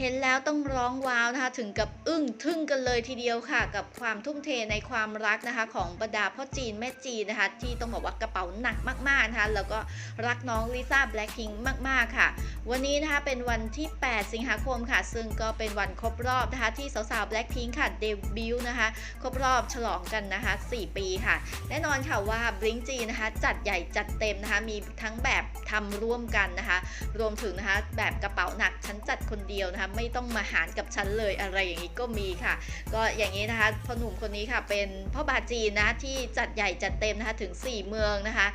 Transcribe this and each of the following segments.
เห็นแล้วต้องร้องว้าวนะคะถึงกับอึ้งทึ่งกันเลยทีเดียวค่ะ กับความทุ่มเทในความรักนะคะ ของบรรดาพ่อจีนแม่จีนนะคะ ที่ต้องบอกว่ากระเป๋าหนักมากๆนะคะแล้วก็รักน้องลิซ่าแบล็คพิงค์มากๆค่ะ วันนี้นะคะเป็นวันที่ 8 สิงหาคมค่ะ ซึ่งก็เป็นวันครบรอบนะคะ ที่สาวๆแบล็คพิงค์ค่ะเดบิวต์นะคะ ครบรอบฉลองกันนะคะ 4 ปีค่ะ แน่นอนค่ะว่าบลิงจีนะคะจัดใหญ่จัดเต็มนะคะมีทั้งแบบทำร่วมกันนะคะ รวมถึงนะคะแบบกระเป๋าหนักฉันจัดคนเดียวนะคะไม่ต้องมาหารกับฉันเลยอะไรอย่างนี้ก็มีค่ะ ก็อย่างนี้นะคะพ่อหนุ่มคนนี้ค่ะเป็นพ่อบาจีนนะที่จัดใหญ่จัดเต็มนะคะถึง 4 เมืองนะคะ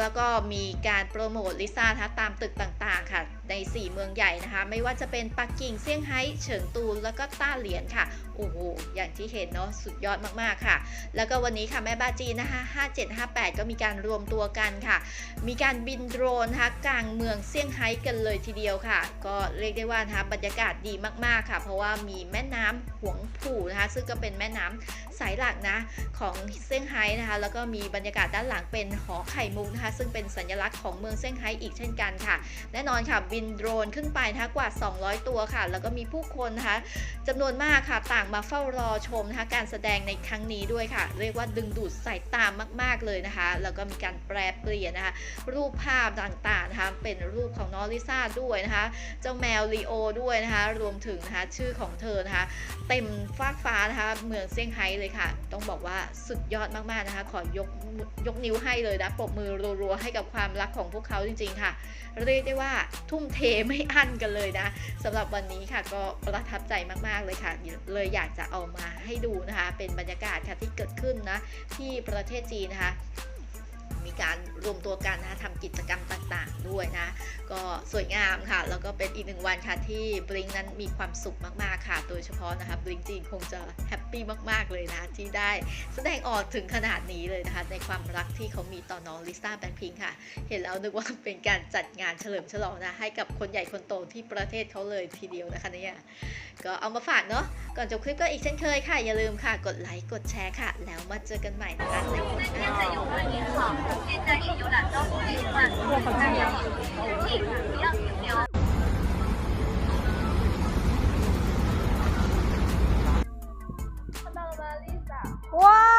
แล้วก็มีการโปรโมทลิซ่านะคะตามตึกต่างๆค่ะ ใน 4 เมืองใหญ่นะคะ ไม่ว่าจะเป็นปักกิ่งเซี่ยงไฮ้เฉิงตูแล้วก็ต้าเหลียนค่ะโอ้โหอย่างที่เห็นเนาะสุดยอดมากๆค่ะ แล้วก็วันนี้ค่ะแม่บ้าจีนนะคะ5758 ก็มีการรวมตัวกันค่ะ มีการบินโดรนนะคะกลางเมืองเซี่ยงไฮ้กันเลยทีเดียวค่ะ ก็เรียกได้ว่านะคะบรรยากาศดีมากๆค่ะ เพราะว่ามีแม่น้ำหวงผู่นะคะ ซึ่งก็เป็นแม่น้ำ สายหลักนะของเซี่ยงไฮ้นะคะ แล้วก็มีบรรยากาศด้านหลังเป็นหอไข่มุกนะคะ ซึ่งเป็นสัญลักษณ์ของเมืองเซี่ยงไฮ้อีกเช่นกันค่ะ แน่นอนค่ะบินโดรนขึ้นไปนะคะกว่า 200 ตัวค่ะ แล้วก็มีผู้คนนะคะจำนวนมากค่ะต่างมาเฝ้ารอชมนะคะการแสดงในครั้งนี้ด้วยค่ะ เรียกว่าดึงดูดสายตามาก ๆเลยนะคะ แล้วก็มีการแปรเปลี่ยนนะคะรูปภาพต่างๆนะคะเป็นรูปของน้องลิซ่าด้วยนะคะเจ้าแมวลีโอด้วยนะคะรวมถึงนะคะชื่อของเธอนะคะเต็มฟากฟ้านะคะเมืองเซี่ยงไฮ้เลยค่ะ ต้องบอกว่าสุดยอดมากๆนะคะ ขอยกยกนิ้วให้เลยนะปรบมือรัวๆให้กับความรักของพวกเขาจริงๆค่ะ เรียกได้ว่าทุ่มเทไม่อั้นกันเลยนะสำหรับวันนี้ค่ะก็ประทับใจมากๆเลยค่ะ เลยอยากจะเอามาให้ดูนะคะ เป็นบรรยากาศค่ะที่เกิดขึ้นนะที่ประเทศจีนนะคะ มีการ รวมตัวกันนะทำกิจกรรมต่างๆ ด้วยนะ ก็สวยงามค่ะ แล้วก็เป็นอีกหนึ่งวันค่ะที่บลิงนั้นมีความสุขมากๆค่ะ โดยเฉพาะนะคะบลิงจีนคงจะแฮปปี้มากๆเลยนะที่ได้แสดงออกถึงขนาดนี้เลยนะคะในความรักที่เขามีต่อน้องลิซ่าแบล็คพิงค์ค่ะ เห็นแล้วนึกว่าเป็นการจัดงานเฉลิมฉลองนะให้กับคนใหญ่คนโตที่ประเทศเขาเลยทีเดียวนะคะเนี่ยก็เอามาฝากเนาะก่อนจบคลิปก็อีกเช่นเคยค่ะ อย่าลืมค่ะ กดไลค์กดแชร์ค่ะ แล้วมาเจอกันใหม่นะคะในคลิปหน้า看到了吗丽萨哇。